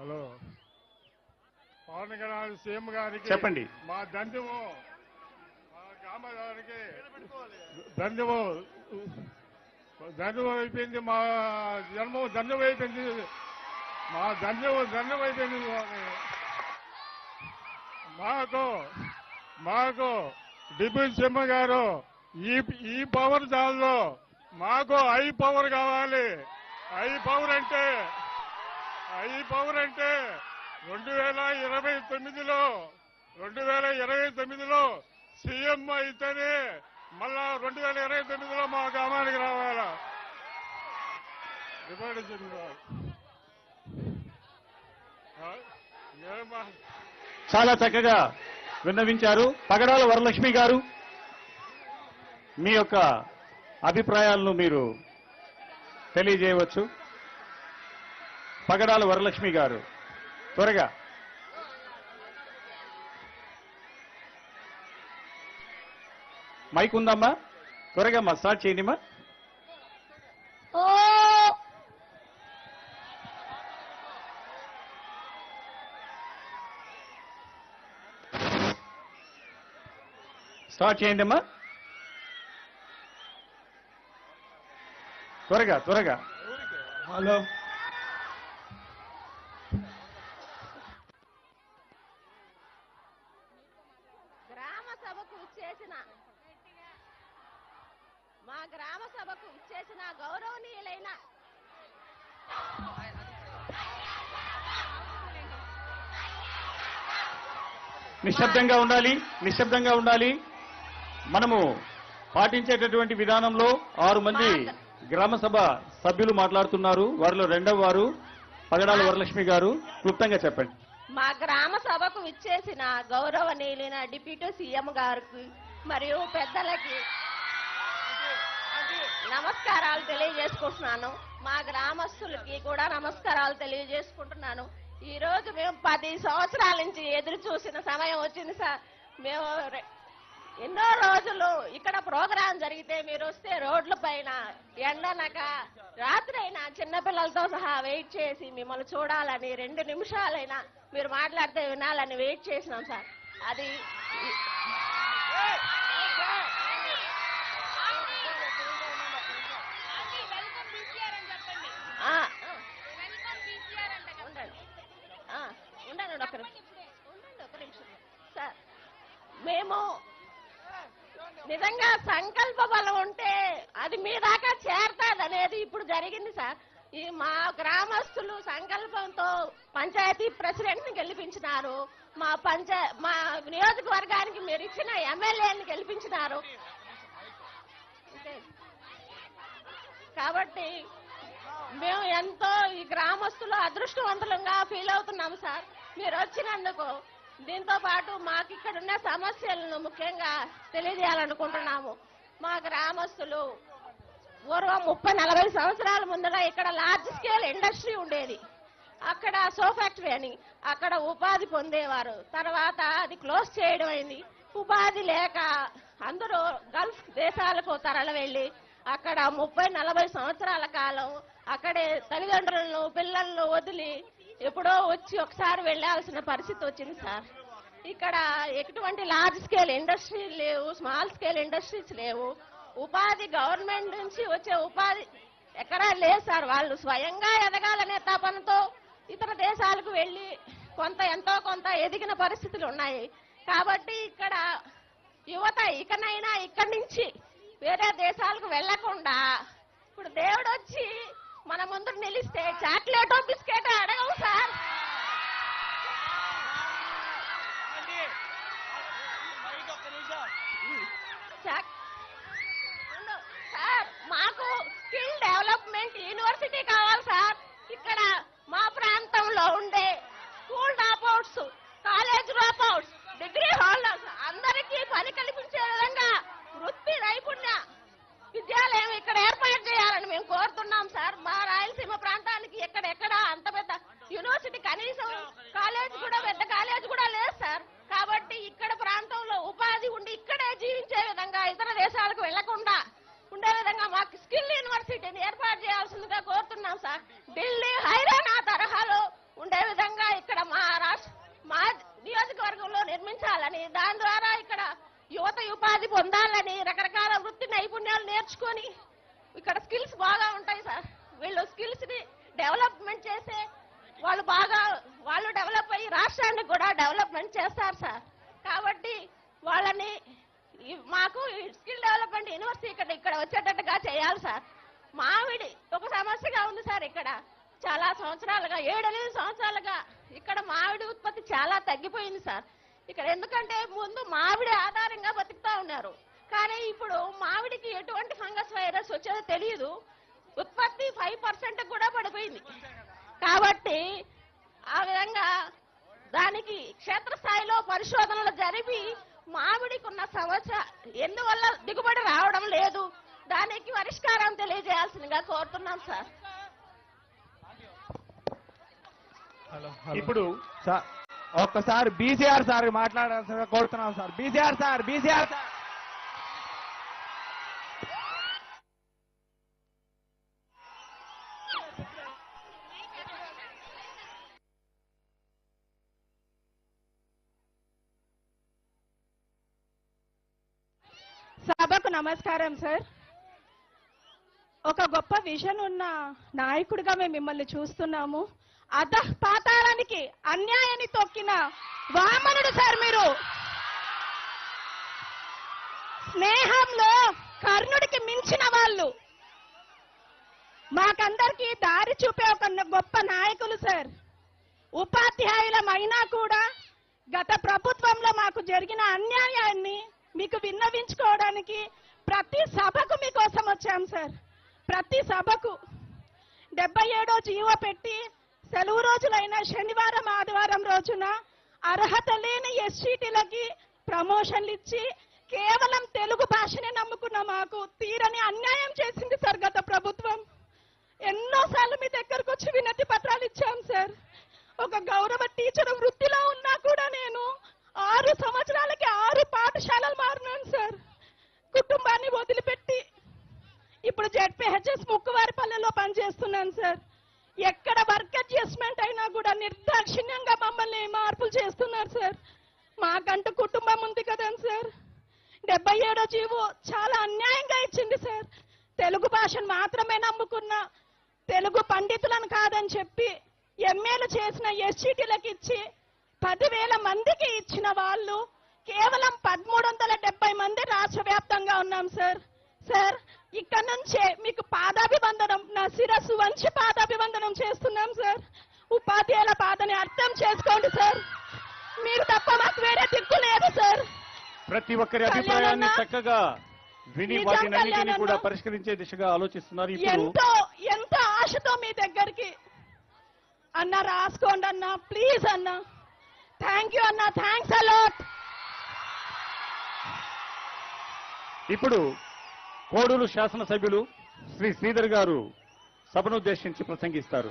Hello Pawan Kalyan CM గారికి చెప్పండి. మా దండము మా గ్రామ గారికి అయిపోయింది మా జన్మం దండం అయిపోయింది మా దండం దండం అయిపోయింది. మాకు మాకు డిప్యూటీ సీఎం గారు ఈ ఈ పవర్ జాల్లో మాకు ఐ పవర్ కావాలి ఐ పవర్ అంటే ఐ పవర్ అంటే రెండు వేల ఇరవై తొమ్మిదిలో రెండు వేల ఇరవై తొమ్మిదిలో సీఎం అయితేనే మళ్ళా రెండు వేల ఇరవై తొమ్మిదిలో మా గ్రామానికి రావాలా? చాలా చక్కగా విన్నవించారు. పగడాల వరలక్ష్మి గారు మీ యొక్క అభిప్రాయాలను మీరు తెలియజేయవచ్చు. పగడాల వరలక్ష్మి గారు. త్వరగా. మైక్ ఉందమ్మా? త్వరగా మా స్టార్ట్ చేయండిమా ఓ! స్టార్ట్ చేయండి అమ్మా. త్వరగా త్వరగా. హలో గ్రామ సభకు ఇచ్చేసిన మా గ్రామ సభకు ఇచ్చేసిన గౌరవనీయులైన నిశ్శబ్దంగా ఉండాలి నిశ్శబ్దంగా ఉండాలి. మనము పాటించేటటువంటి విధానంలో ఆరు మంది గ్రామ సభ సభ్యులు మాట్లాడుతున్నారు. వారిలో రెండవ వారు పగడాల వరలక్ష్మి గారు. క్లుప్తంగా చెప్పండి. మా గ్రామ సభకు విచ్చేసిన గౌరవనీయులైన డిప్యూటీ సీఎం గారికి మరియు పెద్దలకి నమస్కారాలు తెలియజేసుకుంటున్నాను. మా గ్రామస్తులకి కూడా నమస్కారాలు తెలియజేసుకుంటున్నాను. ఈ రోజు మేము పది సంవత్సరాల నుంచి ఎదురు చూసిన సమయం వచ్చింది సార్. మేము ఎన్నో రోజులు ఇక్కడ ప్రోగ్రాం జరిగితే మీరు వస్తే రోడ్ల పైన ఎండనక రాత్రి అయినా చిన్నపిల్లలతో సహా వెయిట్ చేసి మిమ్మల్ని చూడాలని రెండు నిమిషాలైనా మీరు మాట్లాడితే వినాలని వెయిట్ చేసినాం సార్. అది ఆ, ఉండండి ఆ, ఉండండి ఒక నిమిషం ఉండండి ఒక నిమిషం సార్ మేము నిజంగా సంకల్ప బలం ఉంటే అది మీ దాకా చేరతాది అనేది ఇప్పుడు జరిగింది సార్. ఈ మా గ్రామస్తులు సంకల్పంతో పంచాయతీ ప్రెసిడెంట్ని గెలిపించినారు. మా పంచా మా నియోజకవర్గానికి మీరు ఇచ్చిన ఎమ్మెల్యేని గెలిపించినారు. కాబట్టి మేము ఎంతో ఈ గ్రామస్తులు అదృష్టవంతులంగా ఫీల్ అవుతున్నాము సార్. మీరు వచ్చినందుకు దీంతో పాటు మాకు ఇక్కడ ఉన్న సమస్యలను ముఖ్యంగా తెలియజేయాలనుకుంటున్నాము. మా గ్రామస్తులు పూర్వం ముప్పై నలభై సంవత్సరాల ముందర ఇక్కడ లార్జ్ స్కేల్ ఇండస్ట్రీ ఉండేది. అక్కడ సో ఫ్యాక్టరీ అని అక్కడ ఉపాధి పొందేవారు. తర్వాత అది క్లోజ్ చేయడం అయింది. ఉపాధి లేక అందరూ గల్ఫ్ దేశాలకు తరలి వెళ్ళి అక్కడ ముప్పై నలభై సంవత్సరాల కాలం అక్కడే తల్లిదండ్రులను పిల్లలను వదిలి ఎప్పుడో వచ్చి ఒకసారి వెళ్ళాల్సిన పరిస్థితి వచ్చింది సార్. ఇక్కడ ఎటువంటి లార్జ్ స్కేల్ ఇండస్ట్రీ లేవు స్మాల్ స్కేల్ ఇండస్ట్రీస్ లేవు. ఉపాధి గవర్నమెంట్ నుంచి వచ్చే ఉపాధి ఎక్కడా లేదు సార్. వాళ్ళు స్వయంగా ఎదగాలనే తపనతో ఇతర దేశాలకు వెళ్ళి కొంత ఎంతో కొంత ఎదిగిన పరిస్థితులు ఉన్నాయి. కాబట్టి ఇక్కడ యువత ఇకనైనా ఇక్కడి నుంచి వేరే దేశాలకు వెళ్ళకుండా ఇప్పుడు దేవుడు వచ్చి మన నిలిస్తే చాక్లెటో బిస్కెట్ అడగవు సార్. లేకుండా ఇతర దేశాలకు వెళ్ళకుండా ఉండే విధంగా మాకు స్కిల్ యూనివర్సిటీని ఏర్పాటు చేయాల్సిందిగా కోరుతున్నాం సార్. ఢిల్లీ హైరానా తరహాలో ఉండే విధంగా ఇక్కడ మా రాష్ట్ర మా నియోజకవర్గంలో నిర్మించాలని దాని ద్వారా ఇక్కడ యువత ఉపాధి పొందాలని రకరకాల వృత్తి నైపుణ్యాలు నేర్చుకొని ఇక్కడ స్కిల్స్ బాగా ఉంటాయి సార్. వీళ్ళు స్కిల్స్ని డెవలప్మెంట్ చేసే వాళ్ళు బాగా వాళ్ళు డెవలప్ అయ్యి రాష్ట్రాన్ని కూడా డెవలప్మెంట్ చేస్తారు సార్. కాబట్టి వాళ్ళని మాకు స్కిల్ డెవలప్మెంట్ యూనివర్సిటీ ఇక్కడ ఇక్కడ వచ్చేటట్టుగా చేయాలి సార్. మామిడి ఒక సమస్యగా ఉంది సార్ ఇక్కడ. చాలా సంవత్సరాలుగా ఏడెనిమిది సంవత్సరాలుగా ఇక్కడ మామిడి ఉత్పత్తి చాలా తగ్గిపోయింది సార్. ఇక్కడ ఎందుకంటే ముందు మామిడి ఆధారంగా బతుకుతా ఉన్నారు. కానీ ఇప్పుడు మామిడికి ఎటువంటి ఫంగస్ వైరస్ వచ్చేదో తెలియదు ఉత్పత్తి ఫైవ్ పర్సెంట్ కూడా పడిపోయింది. కాబట్టి ఆ విధంగా దానికి క్షేత్రస్థాయిలో పరిశోధనలు జరిపి మామిడికి ఉన్న సమస్య ఎందువల్ల దిగుబడి రావడం లేదు? దానికి పరిష్కారం తెలియజేయాల్సిందిగా కోరుతున్నాం సార్. ఇప్పుడు సార్ ఒక్కసారి బీసీఆర్ సార్ మాట్లాడాల్సిందిగా కోరుతున్నాం sir. BCR sir BCR sir. సభకు నమస్కారం సార్. ఒక గొప్ప విజన్ ఉన్న నాయకుడిగా మేము మిమ్మల్ని చూస్తున్నాము. అధ పాతాళానికి అన్యాయాన్ని తొక్కిన వామనుడు సార్ మీరు. స్నేహంలో కర్ణుడికి మించిన వాళ్ళు. మాకందరికి దారి చూపే ఒక గొప్ప నాయకులు సార్. ఉపాధ్యాయులమైనా కూడా గత ప్రభుత్వంలో మాకు జరిగిన అన్యాయాన్ని మీకు విన్నవించుకోవడానికి ప్రతి సభకు మీకోసం వచ్చాం సార్. ప్రతి సభకు. డెబ్బై ఏడో జీవో పెట్టి సెలవు రోజులైన శనివారం ఆదివారం రోజున అర్హత లేని ఎస్సీటీలకి ప్రమోషన్లు ఇచ్చి కేవలం తెలుగు భాషనే నమ్ముకున్న మాకు తీరని అన్యాయం చేసింది సార్ గత ప్రభుత్వం. ఎన్నోసార్లు మీ దగ్గరకు వచ్చి వినతి పత్రాలు ఇచ్చాం సార్. ఒక గౌరవ టీచర్ వృత్తిలో ఉన్నా కూడా నేను ఆరు సంవత్సరాలకి ఆరు పాఠశాలలు మారినాను సార్ కుటుంబాన్ని వదిలిపెట్టి ఇప్పుడు జెడ్పీహెచ్ఎస్ ముక్కువారిపల్లెలో పనిచేస్తున్నాను సార్ ఎక్కడ వర్క్ అడ్జస్ట్మెంట్ అయినా కూడా నిర్దాక్షిణ్యంగా మమ్మల్ని మార్పులు చేస్తున్నారు సార్. మాకంటూ కుటుంబం ఉంది కదండి సార్. డెబ్బై ఏడో జీవో చాలా అన్యాయంగా ఇచ్చింది సార్. తెలుగు భాషను మాత్రమే నమ్ముకున్న తెలుగు పండితులను కాదని చెప్పి ఎంఏలు చేసిన ఎస్సీటీలకు ఇచ్చి పదివేల మందికి ఇచ్చిన వాళ్ళు కేవలం పదమూడు వందల డెబ్బై మంది రాష్ట్ర వ్యాప్తంగా ఉన్నాం సార్. సార్ ఇక్కడ నుంచే మీకు పాదాభివందనం నా శిరస్సు వంచి పాదాభివందనం చేస్తున్నాం సార్. ఉపాధ్యాయుల బాధని అర్థం చేసుకోండి సార్. మీరు తప్ప మాకు వేరే దిక్కు లేదు సార్. ప్రతి ఒక్కరి అభిప్రాయాన్ని చక్కగా విని వాటినన్నింటినీ కళ్యాణ్ కూడా. పరిష్కరించే దిశగా ఆలోచిస్తున్నారు ఎంతో ఎంతో ఆశతో మీ దగ్గరికి అన్న రాసుకోండి అన్న ప్లీజ్ అన్న. థ్యాంక్ యూ అన్న థ్యాంక్స్ అలాట్ ఇప్పుడు కోడూరు శాసనసభ్యులు శ్రీ శ్రీధర్ గారు సభను ఉద్దేశించి ప్రసంగిస్తారు.